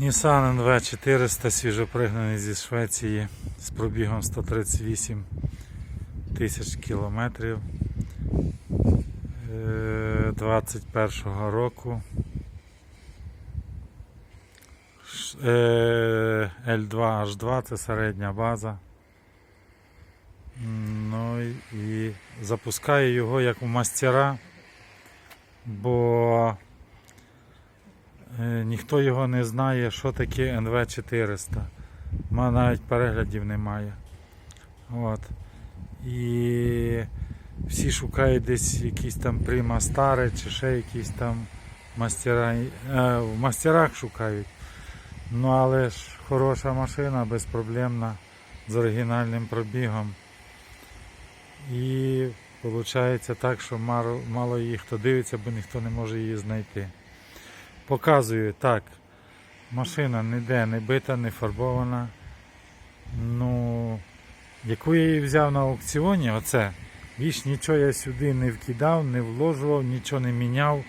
Nissan NV400 свіжопригнаний зі Швеції з пробігом 138 тисяч кілометрів е, 21-го року. Ш- е, L2H2 це середня база. Ну і- запускаю його як у мастера, бо Е, Ніхто його не знає, що таке НВ400. У мене навіть переглядів немає. От. І всі шукають десь якісь там прима старе чи ще якісь там мастера. Е, в мастерах шукають. Ну але ж хороша машина, безпроблемна, з оригінальним пробігом. І виходить так, що мало, мало її хто дивиться, бо ніхто не може її знайти. Показую так. Машина ніде не бита, не фарбована. Ну, яку я її взяв на аукціоні, оце. Більш нічого я сюди не вкидав, не вложував, нічого не міняв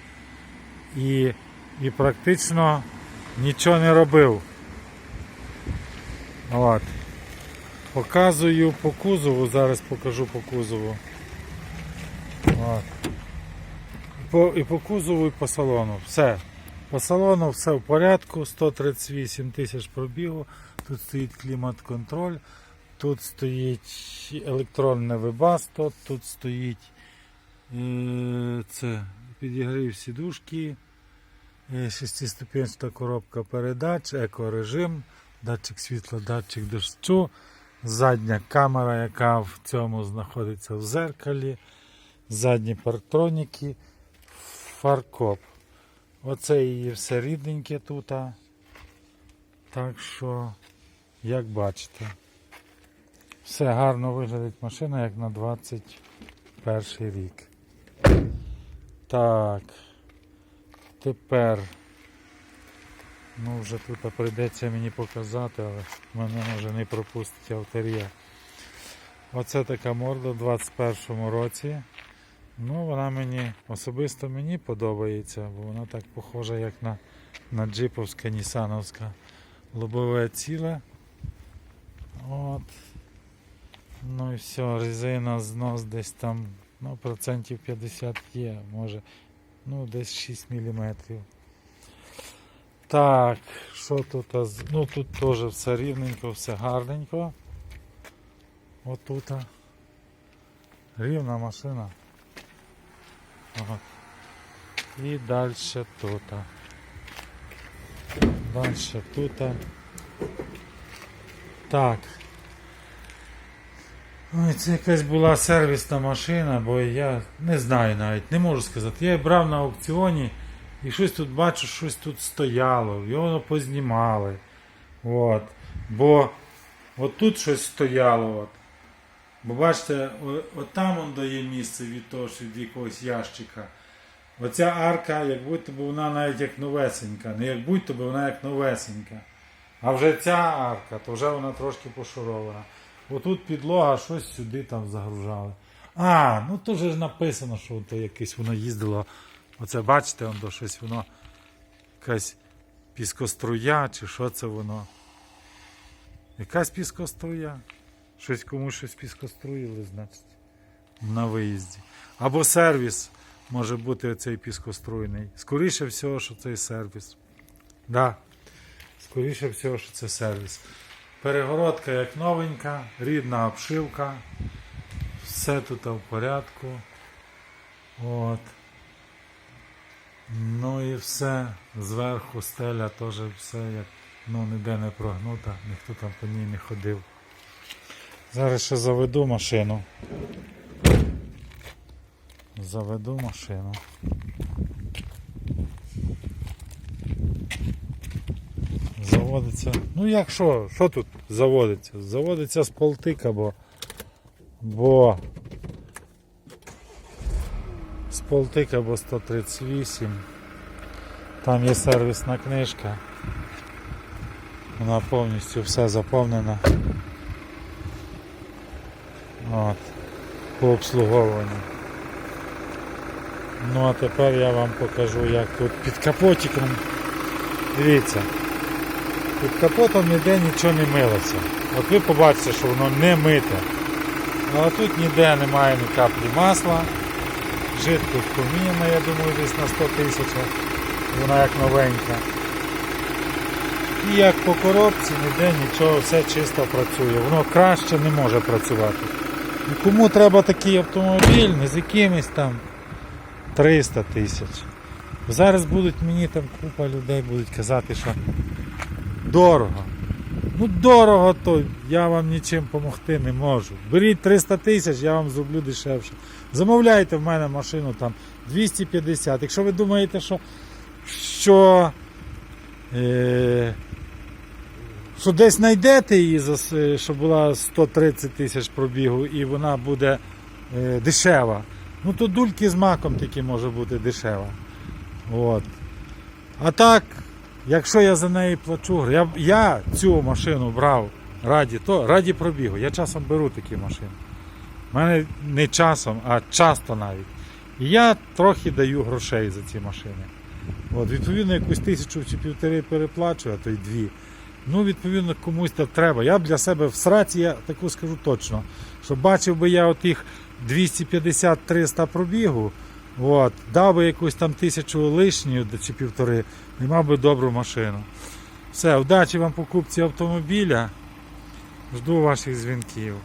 і, і практично нічого не робив. От. Показую по кузову, зараз покажу по кузову. От. По, і по кузову, і по салону. Все. По салону все в порядку, 138 тисяч пробігу. Тут стоїть клімат-контроль, тут стоїть електронне вебасто, тут стоїть е, це, підігрів сідушки, е, шестиступенчата коробка передач, екорежим, датчик світла, датчик дощу, задня камера, яка в цьому знаходиться в зеркалі, задні парктроніки, фаркоп. Оце її все рідненьке тут. Так що, як бачите, все гарно виглядить машина, як на 21 рік. Так. Тепер. Ну вже тут прийдеться мені показати, але мене може не пропустить авторія. Оце така морда в 21 році. Ну, вона мені особисто мені подобається, бо вона так похожа, як на, на джиповська, нісановська лобове ціле. От. Ну і все, резина знос десь там, ну, процентів 50 є, може, ну, десь 6 мм. Так, що тут? Ну тут теж все рівненько, все гарненько. Отут. Рівна машина. Ага. І далі тут. Далі тут. Так. Ой, це якась була сервісна машина, бо я не знаю навіть, не можу сказати. Я її брав на аукціоні і щось тут бачу, щось тут стояло, його познімали. От. Бо от тут щось стояло. От. Бо бачите, о- от там он дає місце від того, що від якогось ящика. Оця арка, як будь-то би вона навіть як новесенька. Не як будь-то би вона як новесенька. А вже ця арка, то вже вона трошки пошурована. Отут підлога, щось сюди там загружали. А, ну то вже ж написано, що то якесь воно їздило. Оце бачите, он щось воно якась піскоструя, чи що це воно. Якась піскоструя. Щось комусь щось піскоструїли, значить, на виїзді. Або сервіс може бути оцей піскоструйний. Скоріше всього, що це сервіс. Да. Скоріше всього, що це сервіс. Перегородка як новенька, рідна обшивка. Все тут в порядку. От. Ну і все. Зверху стеля теж все як ну, ніде не прогнута, ніхто там по ній не ходив. Зараз ще заведу машину. Заведу машину. Заводиться. Ну як що? Що тут заводиться? Заводиться з полтика, бо. Бо. З полтика, бо 138. Там є сервісна книжка. Вона повністю все заповнена. От, по обслуговуванню. Ну а тепер я вам покажу, як тут під капотиком. Дивіться. Під капотом ніде нічого не милося. От ви побачите, що воно не мите. А тут ніде немає ні каплі масла. Жидкость поміняна, я думаю, десь на 100 тисяч. Вона як новенька. І як по коробці, ніде нічого, все чисто працює. Воно краще не може працювати. І кому треба такий автомобіль, не з якимись там 300 тисяч. Зараз будуть мені там купа людей будуть казати, що дорого. Ну дорого, то я вам нічим допомогти не можу. Беріть 300 тисяч, я вам зроблю дешевше. Замовляйте в мене машину там 250. Якщо ви думаєте, що, що, е, що десь знайдете її, за с- що була 130 тисяч пробігу і вона буде е, дешева, ну то дульки з маком тільки може бути дешева. От. А так, якщо я за неї плачу, я, я цю машину брав раді, то, раді пробігу. Я часом беру такі машини. У мене не часом, а часто навіть. І я трохи даю грошей за ці машини. От, відповідно, якусь тисячу чи півтори переплачую, а то й дві. Ну, відповідно, комусь це треба. Я для себе в сраці, я таку скажу точно, що бачив би я отих 250-300 пробігу, от, дав би якусь там тисячу лишню чи півтори, і мав би добру машину. Все, удачі вам покупці автомобіля. Жду ваших дзвінків.